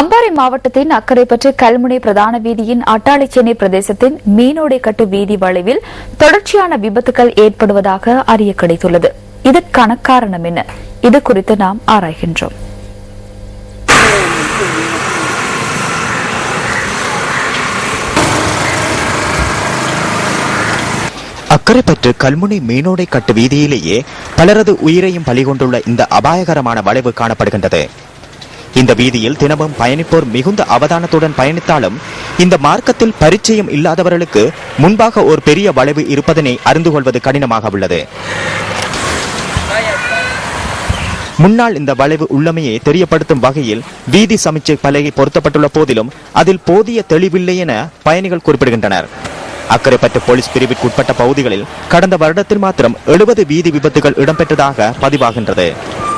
அம்பாறை மாவட்டத்தின் அக்கரைப்பற்று கல்முனை பிரதான வீதியின் அட்டாளிச்சேனை பிரதேசத்தின் மீனோடை கட்டு வீதி வளைவில் தொடர்ச்சியான விபத்துகள் ஏற்படுவதாக அறிய கிடைத்துள்ளது. இதற்கான காரணம் என்ன? இது குறித்து நாம் ஆராய்கின்றோம். அக்கரைப்பற்று கல்முனை மீனோடை கட்டு வீதியிலேயே பலரது உயிரையும் பலிகொண்டுள்ள இந்த அபாயகரமான வளைவு காணப்படுகின்றது. இந்த வீதியில் தினமும் பயணிப்போர் மிகுந்த அவதானத்துடன் பயணித்தாலும் இந்த மார்க்கத்தில் பரிச்சயம் இல்லாதவர்களுக்கு முன்பாக ஒரு பெரிய வளைவு இருப்பதனை அறிந்து கொள்வது கடினமாக உள்ளது. முன்னால் இந்த வளைவு உள்ளமையை தெரியப்படுத்தும் வகையில் வீதி சமிச்சை பலகை பொருத்தப்பட்டுள்ள போதிலும் அதில் போதிய தெளிவில்லை என பயணிகள் குறிப்பிடுகின்றனர். அக்கரைப்பட்டு போலீஸ் பிரிவிற்கு உட்பட்ட பகுதிகளில் கடந்த வருடத்தில் மாத்திரம் எழுபது வீதி விபத்துகள் இடம்பெற்றதாக பதிவாகின்றது.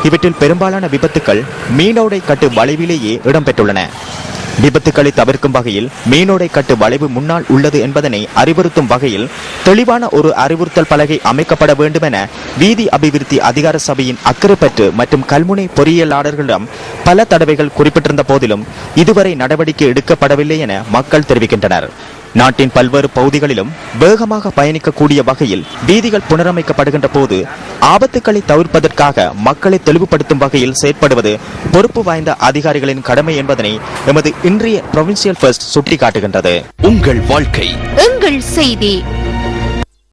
இவற்றில் பெரும்பாலான விபத்துக்கள் மீனோடை கட்டு வளைவிலேயே இடம்பெற்றுள்ளன. விபத்துக்களை தவிர்க்கும் வகையில் மீனோடை கட்டு வளைவு முன்னால் உள்ளது என்பதனை அறிவுறுத்தும் வகையில் தெளிவான ஒரு அறிவுறுத்தல் பலகை அமைக்கப்பட வேண்டும் என வீதி அபிவிருத்தி அதிகார சபையின் அக்கறைப்பற்று மற்றும் கல்முனை பொறியியலாளர்களிடம் பல தடவைகள் குறிப்பிட்டிருந்த போதிலும் இதுவரை நடவடிக்கை எடுக்கப்படவில்லை என மக்கள் தெரிவிக்கின்றனர். நாட்டின் பல்வேறு பகுதிகளிலும் வேகமாக பயணிக்கக்கூடிய வகையில் வீதிகள் புனரமைக்கப்படுகின்ற போது ஆபத்துக்களை தவிர்ப்பதற்காக மக்களை தெளிவுபடுத்தும் வகையில் செயற்படுவது பொறுப்பு வாய்ந்த அதிகாரிகளின் கடமை என்பதனை எமது இன்றைய provincial ஃபர்ஸ்ட் சுட்டிக்காட்டுகின்றது. உங்கள் வாழ்க்கை. எங்கள் செய்தி.